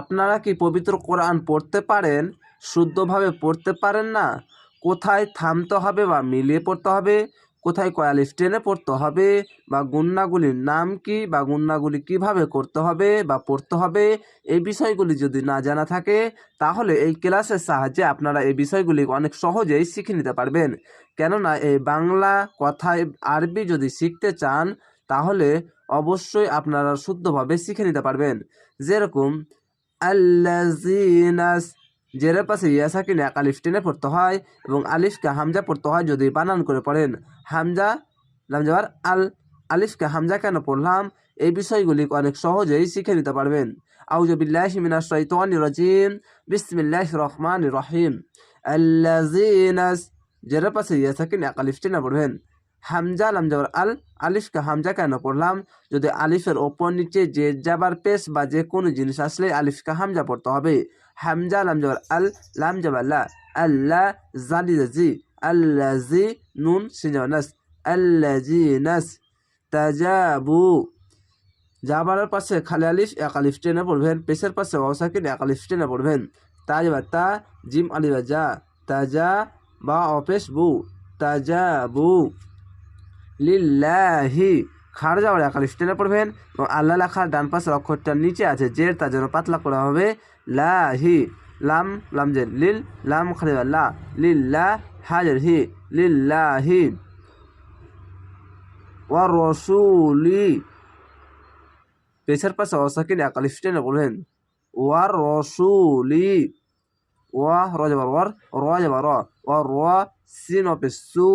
আপনারা কি পবিত্র কোরআন পড়তে পারেন? শুদ্ধভাবে পড়তে পারেন না? কোথায় থামতে হবে বা মিলিয়ে পড়তে হবে? কোথায় কয়ালিফ টেনে পড়তে হবে? বা গুন্নাগুলির নাম কি? বা গুন্নাগুলি কীভাবে করতে হবে? বা পড়তে হবে? এই বিষয়গুলি যদি না জানা থাকে, তাহলে এই ক্লাসের সাহায্যে আপনারা এই বিষয়গুলি অনেক সহজেই শিখে নিতে পারবেন। কেননা এই বাংলা কথায় আরবি যদি শিখতে চান, তাহলে অবশ্যই আপনারা শুদ্ধভাবে শিখে নিতে পারবেন। যেরকম আল্লাজিনাস জের পাশে ইয়াসাকিন এক আলিফ টেনে পড়তে হয় এবং আলিফকে হামজা পড়তে হয় যদি বানান করে পড়েন। হামজা লামজাবার আল, আলিফকে হামজা কেন পড়লাম? এই বিষয়গুলি অনেক সহজেই শিখে নিতে পারবেন। আউজবিল্লাহ মিনাশ শাইতানির রাজিম। বিসমিল্লাহির রহমানির রহিম। আল্লাজিনাস জের পাশে ইয়াসাকিন এক আলিফ টেনে পড়বেন। হামজা লামজাবার আল, আলিফকে হামজা কেন পড়লাম? যদি আলিফের ওপর নিচে যে যাবার পেশ বা যে কোনো জিনিস আসলে আলিফকে হামজা পড়তে হবে। হামজা, লাম যাবার আল, লাম যাবার লা আল্লাহ জালি জি আল্লাজি নুন সিন নাস আল্লাজি নাস তাজাবু। জাবারের পাশে খালি আলিফ, এক আলিফ টেনে পড়বেন। পেশের পাশে অসাকিন এক আলিফ টেনে পড়বেন। তা যাবার তা, জিম আলিবা যা, তাজা বা অপেশ বু তাজাবু লিল্লাহি। খাড় যাওয়ার একালিশ টেনে পড়বেন এবং আল্লাহ লেখার ডান পাশের অক্ষরটা নিচে আছে, জের তার জন্য পাতলা করা হবে। লাহি, লাম লাম জের, লিল, লাম খালিবা লা লিল্লা হাজের হি লিল্লাহি। ওয়া রসুলি পেছার পাশে অসাকিন একালিশ টেনে পড়বেন। ওয়া রসুলি ওয়া র যাবার ওয়ার, র যাবার র। ওয়া র সিন অপে সু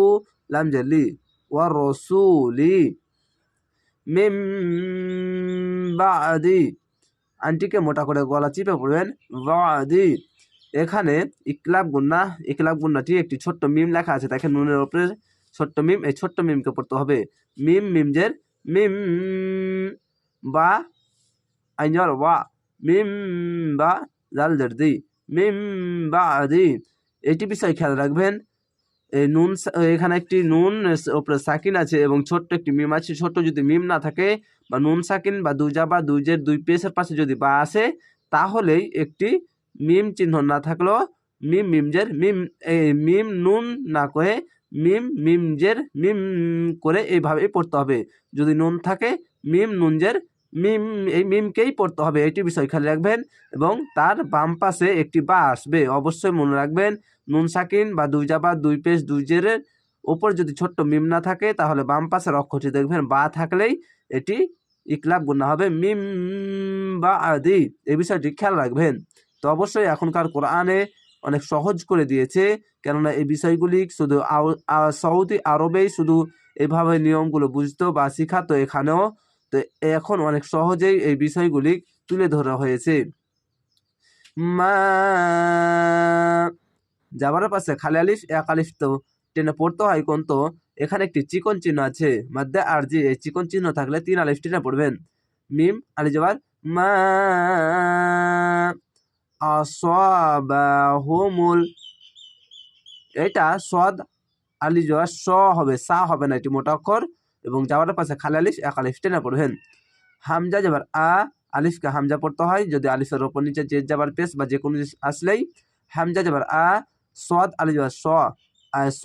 লাম জের, লি। ওয়া রসুলি মিম বাদি। আন্টিকে মোটা করে গলা চিপে পড়বেন। বাদি। এখানে ইকলাব গুন্না, ইকলাব গুন্নাটি একটি ছোট্ট মিম লেখা আছে দেখেন নুনের উপরে ছোট্ট মিম, এই ছোট্ট মিমকে পড়তে হবে। মিম মিমজের মিম বা আইনর ওয়া, মিম বা জাল দি মিম বা আদি এটি বিষয় খেয়াল রাখবেন। নুন এখানে একটি নুন ওপরে সাকিন আছে এবং ছোট্ট একটি মিম আছে। ছোট্ট যদি মিম না থাকে বা নুন সাকিন বা দুজা বা দুইজের দুই পেশের পাশে যদি বা আসে, তাহলেই একটি মিম চিহ্ন না থাকলেও মিম মিমজের মিম এই মিম নুন না করে মিম মিমজের মিম করে এইভাবেই পড়তে হবে। যদি নুন থাকে, মিম নুনজের মিম, এই মিমকেই পড়তে হবে, এটি বিষয় খেয়াল রাখবেন। এবং তার বাম পাশে একটি বা আসবে, অবশ্যই মনে রাখবেন, নুন সাকিন বা দুই জাবা দুই পেশ দুই জেরের ওপর যদি ছোট্ট মিম না থাকে, তাহলে বাম পাশের অক্ষরটি দেখবেন, বা থাকলেই এটি ইকলাব গুণা হবে। মিম বা আদি, এই বিষয়টি খেয়াল রাখবেন। তো অবশ্যই এখনকার কোরআনে অনেক সহজ করে দিয়েছে, কেননা এই বিষয়গুলি শুধু সৌদি আরবেই শুধু এভাবে নিয়মগুলো বুঝতো বা শিখাতো এখানেও। তো এখন অনেক সহজেই এই বিষয়গুলি তুলে ধরা হয়েছে। মা যাবার পাশে খালি আলিফ, এক আলিফ তো টেনে পড়তে হয় কোন তো? এখানে একটি চিকন চিহ্ন আছে। মাদ্দে আর জি, এই চিকন চিহ্ন থাকলে তিন আলিফ টেনে পড়বেন। মিম, আলি যাবার মা আসাবাহুমুল। এটা সদ, আলি যাওয়ার স হবে, সা হবে না, এটি মোটা অক্ষর। এবং যাওয়ার পাশে খালি আলিফ, এক আলিফ টেনে পড়বেন হামজা যাবার আ, আলিফকে হামজা পড়তে হয়, যদি আলিফের ওপর নিচে যে যাবার পেশ বা যে কোনো জিনিস আসলেই হামজা যাবার আ, সদ আলি যাবার স স,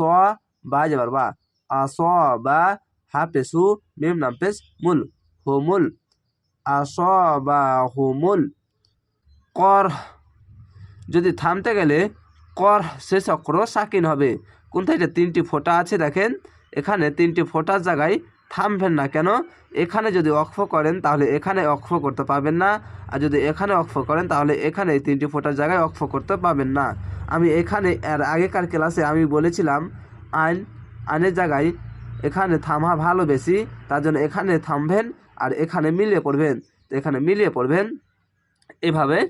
বা যাবার বা, আ, স, বা, হা পেশু মেম নাম পেশ, মুল হুমুল আ, স, বা হুমুল কর, যদি থামতে গেলে কর শেষ অক্ষর সাকিন হবে। কোনটা তিনটি ফোঁটা আছে দেখেন? এখানে তিনটি ফোঁটার জায়গায় থামবেন না। কেন? এখানে যদি অক্ষ করেন, তাহলে এখানে অক্ষ করতে পারবেন না। আর যদি এখানে অক্ষ করেন, তাহলে এখানে তিনটি ফোঁটার জায়গায় অক্ষ করতে পারবেন না। আমি এখানে, এর আগেকার ক্লাসে আমি বলেছিলাম, আইন, আইনের জায়গায় এখানে থামা ভালো বেশি, তার জন্য এখানে থামবেন আর এখানে মিলিয়ে পড়বেন। তো এখানে মিলিয়ে পড়বেন, এভাবে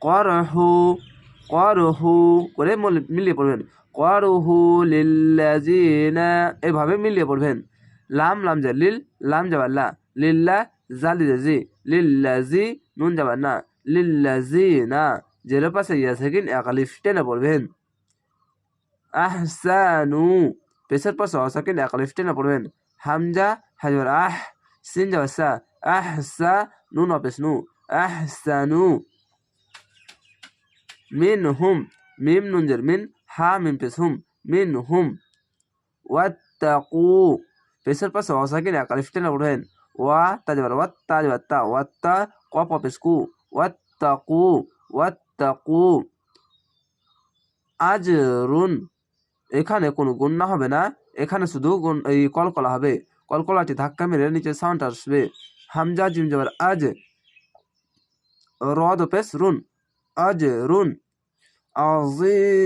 করহু করহু করে মল- মিলিয়ে পড়বেন। করহু লিল্লাজিনা এভাবে মিলিয়ে পড়বেন। লাম লাম যা লিল, লাম যাবার লা। লিল্লা, জালি জি লিল্লাজি নুন যাবার না। লিল্লাজি না জের পাশে ইয়া সেকিন একালিফ টেনে পড়বেন। আহসানু পেশের পাশে অসাকিন একালিফ টেনে পড়বেন। হামজা হাজবার আহ, সিন যাবার সা। আহসা, নুন অপেস নু। আহসানু। মিন হুম মিম নুনজের মিন। হা মিম পেশ হুম মিন হুম ওয়াত্তাকু। পেশের পাশে অসাকিন একালিফ টেনে পড়বেন ওয়া তাজবার ওয়াত্তা যাবাত্তা ওয়াত্তা কপ পেশ কু ওয়াত্তাকু ওয়াত্তাকু। আজরুন, এখানে কোনো গুণনা হবে না। এখানে শুধু এই কলকলা হবে। কলকলাটি ধাক্কা মেরে নিচে সাউন্ড আসবে। হামজা জিম যাবার আজ রদ পেশ রুন আজ রুন আজিম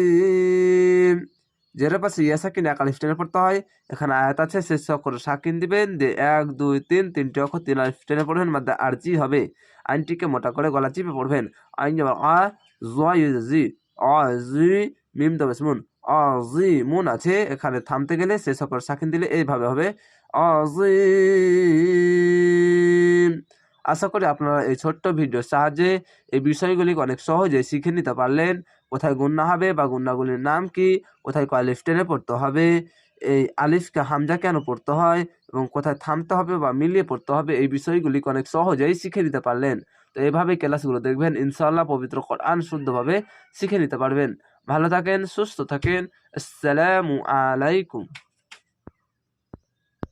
জেরের পাশে ইয়া সাকিন এক আলিফ টেনে পড়তে হয়, এখানে আয়াত আছে শেষ অক্ষরে সাকিন দিবেন যে এক, দুই, তিন, তিনটি অক্ষর তিন আলিফ টেনে পড়বেন মধ্যে আরজি হবে। আইনটিকে মোটা করে গলা চিপে পড়বেন। আইন আ জি অ জি মিম দবেশ মুন জি মুন আছে। এখানে থামতে গেলে শেষ অক্ষরে সাকিন দিলে এইভাবে হবে অজিম আশা করি আপনারা এই ছোট্ট ভিডিওর সাহায্যে এই বিষয়গুলিকে অনেক সহজে শিখে নিতে পারলেন। কোথায় গুন্না হবে বা গুন্নাগুলির নাম কি? কোথায় কয় টেনে পড়তে হবে? এই আলিফকে হামজা কেন পড়তে হয়? এবং কোথায় থামতে হবে বা মিলিয়ে পড়তে হবে? এই বিষয়গুলি অনেক সহজেই শিখে দিতে পারলেন? তো এইভাবে ক্লাসগুলো দেখবেন, ইনশাআল্লাহ পবিত্র কোরআন শুদ্ধভাবে শিখে নিতে পারবেন। ভালো থাকেন, সুস্থ থাকেন। আসসালামু আলাইকুম।